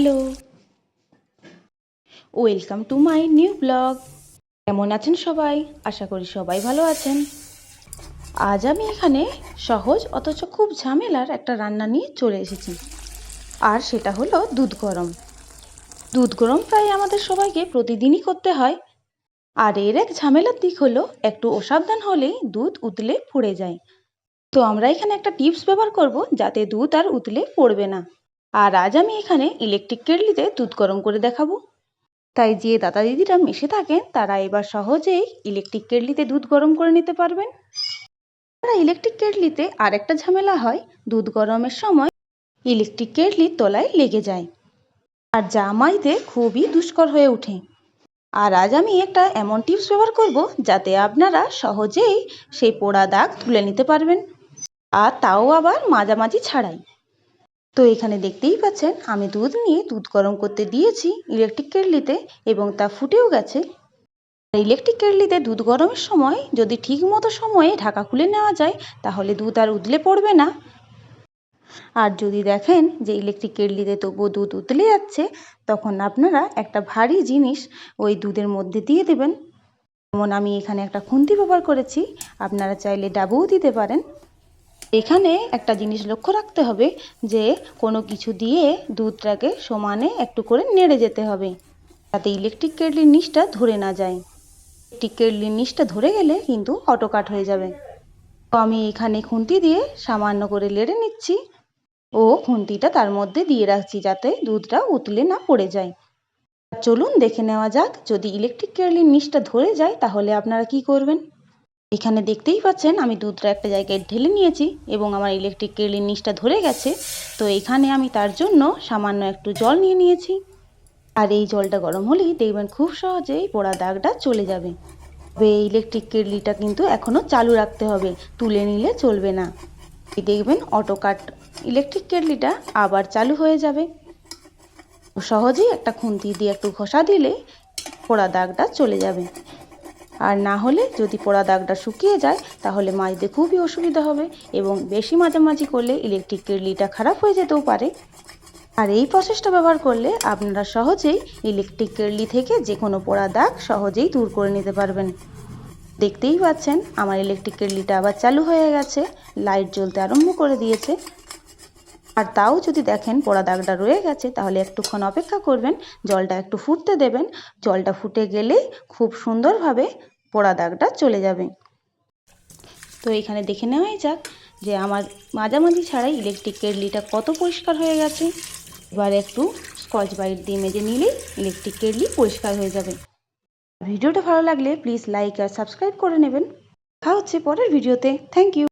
Hello. Welcome to my new blog কেমন আছেন সবাই? আশা করি সবাই ভালো আছেন। আজ আমি এখানে সহজ অথচ খুব ঝামেলার একটা রান্না নিয়ে চলে এসেছি। আর সেটা হলো দুধ গরম। দুধ গরম প্রায় আমাদের সবাইকে প্রতিদিনই করতে হয়। আর এর এক ঝামেলার দিক হলো, একটু অসাবধান হলেই দুধ উতলে পড়ে যায়। তো আমরা এখানে একটা টিপস ব্যবহার করব, যাতে দুধ আর উতলে পড়বে না। আর আজ আমি এখানে ইলেকট্রিক কেটলিতে দুধ গরম করে দেখাবো। তাই যে দাদা দিদিরা মেশে থাকেন, তারা এবার সহজেই ইলেকট্রিক কেটলিতে দুধ গরম করে নিতে পারবেন। তারা ইলেকট্রিক কেটলিতে আরেকটা ঝামেলা হয়, দুধ গরমের সময় ইলেকট্রিক কেটলির তলায় লেগে যায়। আর যা মাইতে খুবই দুষ্কর হয়ে ওঠে। আর আজ আমি একটা এমন টিপস ব্যবহার করব, যাতে আপনারা সহজেই সেই পোড়া দাগ তুলে নিতে পারবেন। আর তাও আবার মাঝামাঝি ছাড়াই। তো এখানে দেখতেই পাচ্ছেন, আমি দুধ নিয়ে দুধ গরম করতে দিয়েছি ইলেকট্রিক কেটলিতে এবং তা ফুটেও গেছে। ইলেকট্রিক কেটলিতে দুধ গরমের সময় যদি ঠিক মতো সময়ে ঢাকা খুলে নেওয়া যায়, তাহলে দুধ আর উতলে পড়বে না। আর যদি দেখেন যে ইলেকট্রিক কেটলিতে তবুও দুধ উতলে যাচ্ছে, তখন আপনারা একটা ভারী জিনিস ওই দুধের মধ্যে দিয়ে দেবেন। যেমন আমি এখানে একটা খুন্তি ব্যবহার করেছি, আপনারা চাইলে ডাবুও দিতে পারেন। এখানে একটা জিনিস লক্ষ্য রাখতে হবে যে কোনো কিছু দিয়ে দুধটাকে সমানে একটু করে নেড়ে যেতে হবে, যাতে ইলেকট্রিক কেটলির নিচটা ধরে না যায়। ইলেকট্রিক কেটলির নিচটা ধরে গেলে কিন্তু অটোকাট হয়ে যাবে। তো আমি এখানে খুন্তি দিয়ে সামান্য করে লেড়ে নিচ্ছি ও খুন্তিটা তার মধ্যে দিয়ে রাখছি যাতে দুধটা উতলে না পড়ে যায়। চলুন দেখে নেওয়া যাক, যদি ইলেকট্রিক কেটলির নিচটা ধরে যায় তাহলে আপনারা কি করবেন? এখানে দেখতেই পাচ্ছেন আমি দুধটা একটা জায়গায় ঢেলে নিয়েছি এবং আমার ইলেকট্রিক কেটলির নিচটা ধরে গেছে। তো এখানে আমি তার জন্য সামান্য একটু জল নিয়ে নিয়েছি। আর এই জলটা গরম হলেই দেখবেন খুব সহজেই পোড়া দাগটা চলে যাবে। তবে এই ইলেকট্রিক কেটলিটা কিন্তু এখনও চালু রাখতে হবে, তুলে নিলে চলবে না। দেখবেন অটো কাট ইলেকট্রিক কেটলিটা আবার চালু হয়ে যাবে। সহজেই একটা খুন্তি দিয়ে একটু ঘষা দিলে পোড়া দাগটা চলে যাবে। আর না হলে যদি পোড়া দাগটা শুকিয়ে যায়, তাহলে মাজতে খুবই অসুবিধা হবে এবং বেশি মাঝামাঝি করলে ইলেকট্রিক কেটলিটা খারাপ হয়ে যেতেও পারে। আর এই প্রসেসটা ব্যবহার করলে আপনারা সহজেই ইলেকট্রিক কেটলি থেকে যে কোনো পোড়া দাগ সহজেই দূর করে নিতে পারবেন। দেখতেই পাচ্ছেন, আমার ইলেকট্রিক কেটলিটা আবার চালু হয়ে গেছে লাইট জ্বলতে আরম্ভ করে দিয়েছে। আর তাও যদি দেখেন পোড়া দাগটা রয়ে গেছে, তাহলে একটুক্ষণ অপেক্ষা করবেন, জলটা একটু ফুটতে দেবেন। জলটা ফুটে গেলেই খুব সুন্দরভাবে পোড়া দাগটা চলে যাবে। তো এখানে দেখে নেওয়াই যাক যে আমার মাঝামাঝি ছাড়াই ইলেকট্রিক কেটলিটা কত পরিষ্কার হয়ে গেছে। এবার একটু স্কচ বাইট দিয়ে মেজে নিলেই ইলেকট্রিক কেটলি পরিষ্কার হয়ে যাবে। ভিডিওটা ভালো লাগলে প্লিজ লাইক আর সাবস্ক্রাইব করে নেবেন। দেখা হচ্ছে পরের ভিডিওতে। Thank you